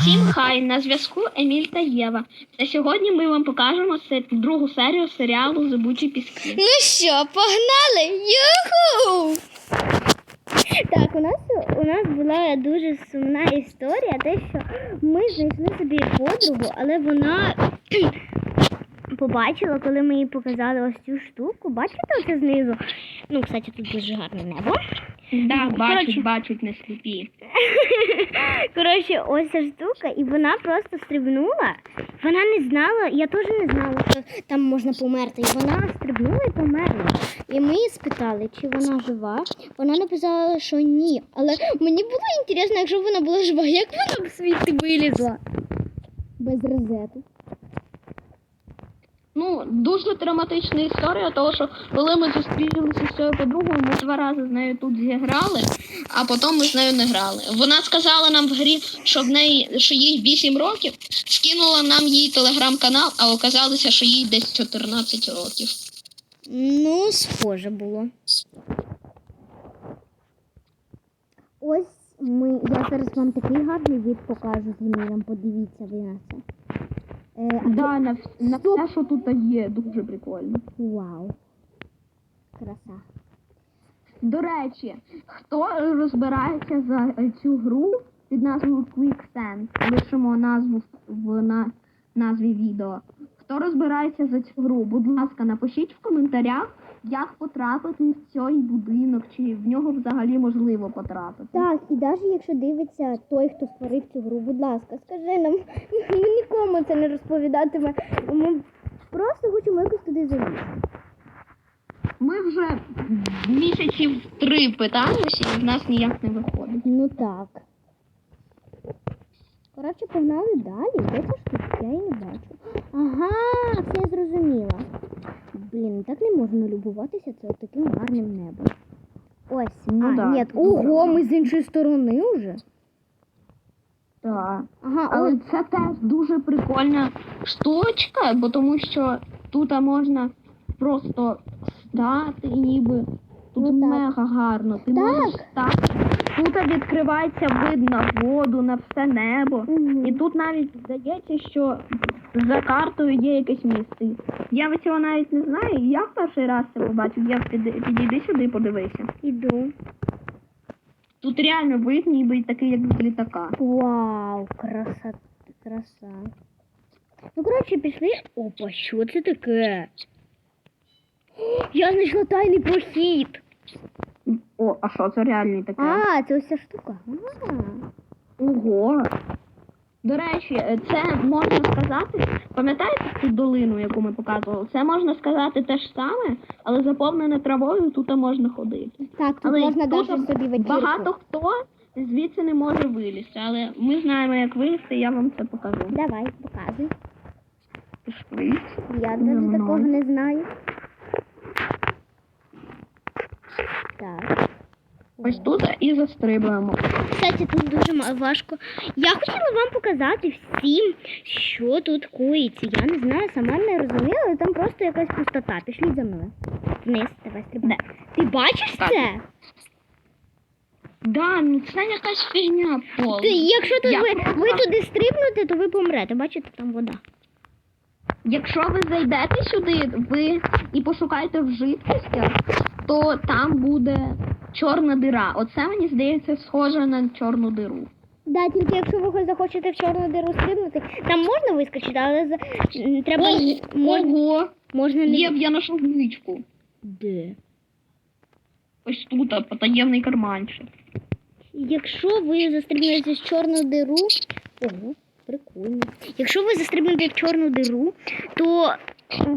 Всім хай на зв'язку Еміль та Єва. Та сьогодні ми вам покажемо другу серію серіалу Забучі піски. Ну що, погнали? Юху! Так, у нас у нас була дуже сумна історія, те, що ми знайшли собі подругу, але вона побачила, коли ми їй показали ось цю штуку. Бачите оце знизу? Ну, кстати, тут дуже гарне небо. Да, Коротше. бачать, бачать не сліпі. Коротше, ось ця штука, і вона просто стрибнула. Вона не знала, я теж не знала, що там можна померти. І вона стрибнула і померла. І ми її спитали, чи вона жива. Вона написала, що ні. Але мені було інтересно, якщо б вона була жива, як вона б звідти вилізла? Без розету. Ну, дуже драматична історія, тому що коли ми зустрілися з цією подругою, ми два рази з нею тут зіграли, а потім ми з нею не грали. Вона сказала нам в грі, що в неї що їй 8 років, скинула нам її телеграм-канал, а оказалося, що їй десь 14 років. Ну, схоже було. Ось ми. Я зараз вам такий гарний від покажу з Ємілем. Подивіться ви на це. Е, Да, на, на все, що тут є, дуже прикольно. Вау. Краса. До речі, хто розбирається за е, цю гру під назвою Quicksand, лишимо назву в на, назві відео. Хто розбирається за цю гру, будь ласка, напишіть в коментарях, як потрапити в цей будинок, чи в нього взагалі можливо потрапити. Так, і навіть якщо дивиться той, хто створив цю гру, будь ласка, скажи нам, ми нікому це не розповідатиме. Ми просто хочемо якось туди залізти. Ми вже місяців три питаємося, і в нас ніяк не виходить. Ну так. Коротше, погнали далі. Де ця штука? Я її не бачу. Ага, все я зрозуміла. Блін, так не можна любуватися це таким гарним небом. Ось, Ну а, да, ні, ого, ми з іншої сторони вже. Так. Ага, Але ось. це теж дуже прикольна штучка, бо тому що тут можна просто стати ніби. Тут Ну мега гарно. Ти Так. можеш стати. Тут відкривається вид на воду, на все небо. Мгм. І тут навіть здається, що за картою є якесь місце. Я цього навіть не знаю. і Я в перший раз це побачив. Я піди- підійди сюди і подивися. Іду. Тут реально вид, ніби такий, як з літака. Вау, краса, краса. Ну, коротше, пішли. Опа, що це таке? Я знайшла тайний прохід. О, а що це реальний такий? А, це ось ця штука. Ого. До речі, е, це можна сказати, пам'ятаєте цю долину, яку ми показували? Це можна сказати те ж саме, але заповнене травою тут можна ходити. Так, тут Але можна тут навіть собі вечірку. Багато хто звідси не може вилізти, але ми знаємо, як вилізти, я вам це покажу. Давай, показуй. Пішли. Я навіть такого не знаю. Так. Ось тут і застрибуємо. Кстати, тут дуже важко. Я хотіла вам показати всім, що тут коїться. Я не знаю, сама не розуміла, але там просто якась пустота. Пішліть за мною. Вниз, давай стрибай. Ти бачиш Так. це? Да, ну це якась фігня пол. Ти, якщо тут Я ви, просто- ви туди стрибнете, то ви помрете. Бачите, там вода. Якщо ви зайдете сюди, ви і пошукаєте в жидкостях, то там буде чорна дира. Оце мені здається схоже на чорну диру. Да, тільки якщо ви захочете в чорну диру стрибнути, там можна вискочити, але за... треба можна, Ого, можна не. є, я знайшов звичку. Де? Ось тут, а, потаємний карманчик. Якщо ви застрибнете в чорну диру. Ого, прикольно. Якщо ви застрибнете в чорну диру, то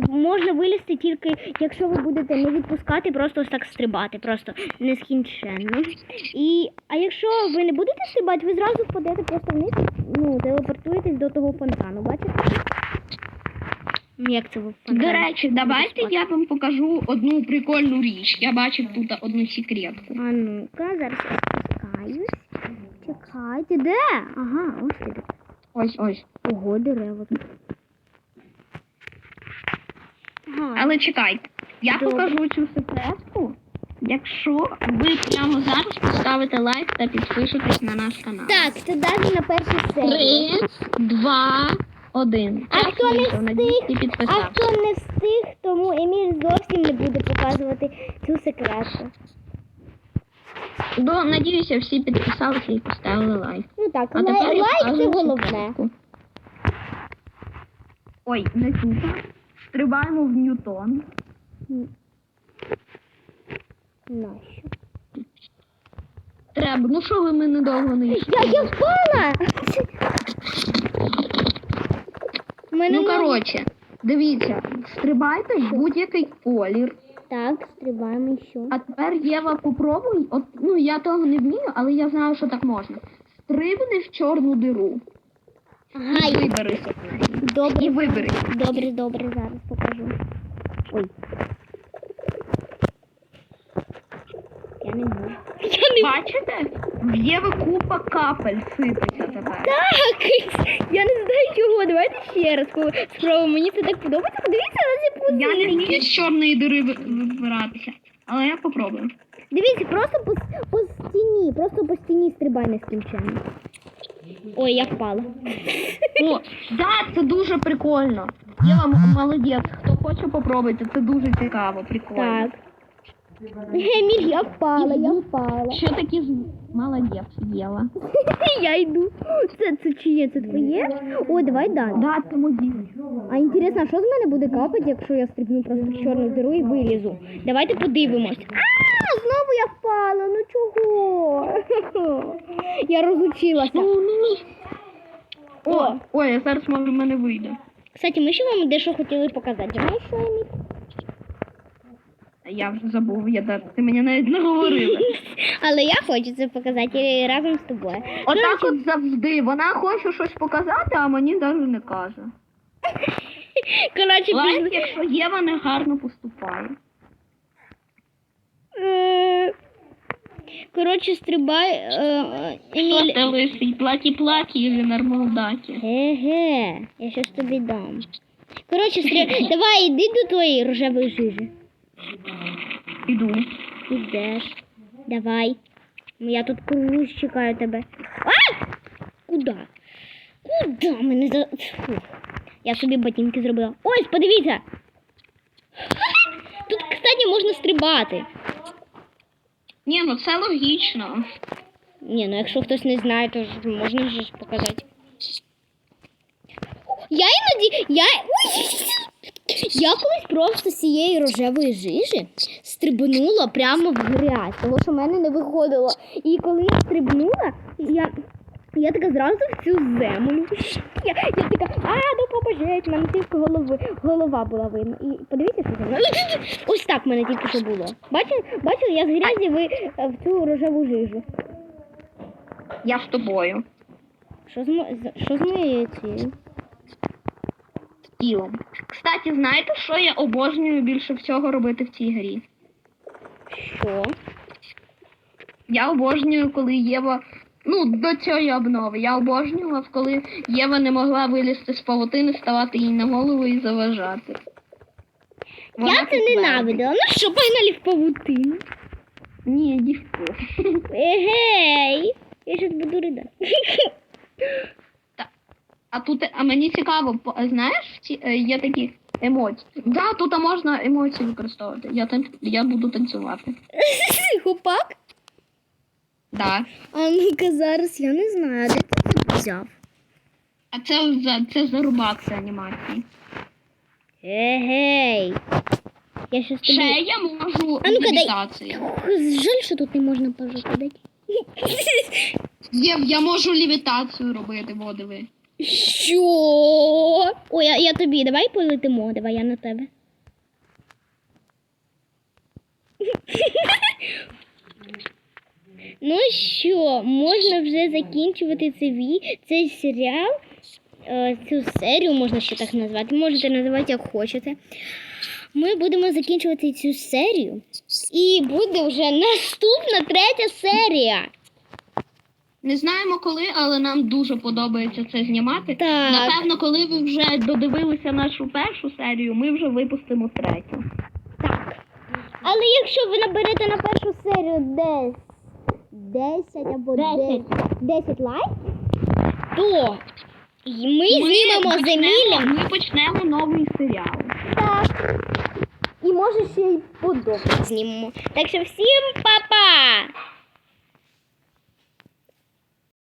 можна вилізти тільки, якщо ви будете не відпускати, просто ось так стрибати, просто нескінченно. І, а якщо ви не будете стрибати, ви зразу впадете просто вниз, ну, телепортуєтесь до того фонтану, бачите? Як це фонтан? До речі, давайте я вам покажу одну прикольну річ. Я бачив тут одну секретку. А ну-ка, зараз я спускаюсь. Чекайте, де? Ага, ось ти. Ось ось. Ого, дерева. Ага. Але чекайте, я Добре. покажу цю секретку якщо ви прямо зараз поставите лайк та підпишетесь на наш канал. Так, це навіть на першій серії. Три, два, один. А хто не встиг, а хто не встиг, тому Еміль зовсім не буде показувати цю секретку. До, надіюся, всі підписалися і поставили лайк. Ну так, А лай- тепер лайк це головне. секретку. Ой, не тут. Стрибаємо в Ньютон. Нащо? Треба. Ну що ви мене довго не йшли? Я, я впала! Мене Ну, коротше, дивіться, стрибайте в будь-який колір. Так, стрибаємо що? А тепер Єва попробуй. От, ну я того не вмію, але я знаю, що так можна. Стрибни в чорну диру. Ага, І виберися з. І добре, вибери. добре, добре, зараз покажу. Ой. Я не можу. Я не Бачите? В Єви купа капель сипеться тепер. Так, я не знаю чого. Давайте ще раз спробуємо. Мені це так подобається. Подивіться на ці Я не вмію з чорної дири вибиратися. Але я попробую. Дивіться, просто по, по стіні, просто по стіні стрибай нескінченно. Ой, я впала. О, да, це дуже прикольно. Єва м- молодець. Хто хоче, попробуйте. Це дуже цікаво, прикольно. Так. Еміль, я впала, я впала. Що таке з... Молодець, Єва. Я йду. Це, це чиє? Це твоє? О, давай далі. Да, це мої. А інтересно, що з мене буде капати, якщо я стрибну просто в чорну диру і вилізу? Давайте подивимось. А, я впала. Ну чого? Я розучилася. О, ой, я зараз може в мене вийде. Кстати, ми ще вам дещо хотіли показати. Знаєш, що Еміль? Я вже забув, я да- ти мені навіть не говорила. Але я хочу це показати разом з тобою. Отак от завжди. Вона хоче щось показати, а мені навіть не каже. Коротше, Лайк, якщо Єва не гарно поступає. Е, Коротше, стрибай. е, е, Еміль. Що лисий, платі-платі і нормалдаті. Ге-ге, я щось тобі дам. Коротше, стриб... давай йди до твоєї рожевої жижі. Іду. Ідеш. Давай. Ну, Я тут кружусь, чекаю тебе. А! Куда? Куда мене за. Фух. Я собі ботинки зробила. Ось, подивіться. Тут, кстати, можна стрибати. Ні, ну це логічно. Ні, ну якщо хтось не знає, то можна ж показати. Я іноді. Я. Я колись просто з цієї рожевої жижі стрибнула прямо в грязь, тому що в мене не виходило. І коли я стрибнула, я. Я така зразу в цю землю. Я, я така, а, допоможіть, в мене тільки голови, голова була видно. І подивіться, що. Ось так в мене тільки що було. Бачили, бачили, я з грязі ви е, в цю рожеву жижу. Я з тобою. Що з, мо- з- що з моєю цією? Тілом. Кстати, знаєте, що я обожнюю більше всього робити в цій грі? Що? Я обожнюю, коли Єва. Ну, до цієї обнови. Я обожнював, коли Єва не могла вилізти з павутини, ставати їй на голову і заважати. Вона я це ненавидила. Ну що, погнали в павутину. Ні, дівку. Егей! Я щось буду ридати. А тут, а мені цікаво, по- знаєш, ці, е, є такі емоції. Да, тут можна емоції використовувати. Я, я буду танцювати. Хопак? Да. А ну-ка зараз я не знаю, де ти це взяв. А це за це за рубак це анімації. Егей! Я щас Ще я можу А ну-ка, дай. левітацію. Жаль, що тут не можна пожити. Є, я можу левітацію робити, во, диви. Що? Ой, я, я тобі, давай полетимо, давай я на тебе. Ну що, можна вже закінчувати цей, цей серіал, е, цю серію можна ще так назвати. Можете називати як хочете. Ми будемо закінчувати цю серію. І буде вже наступна третя серія. Не знаємо коли, але нам дуже подобається це знімати. Так. Напевно, коли ви вже додивилися нашу першу серію, ми вже випустимо третю. Так. Але якщо ви наберете на першу серію десь 10 або 10, 10 лайків, то ми, знімемо з Емілем. Ми почнемо новий серіал. Так. І може ще й подобається. знімемо. Так що всім па-па!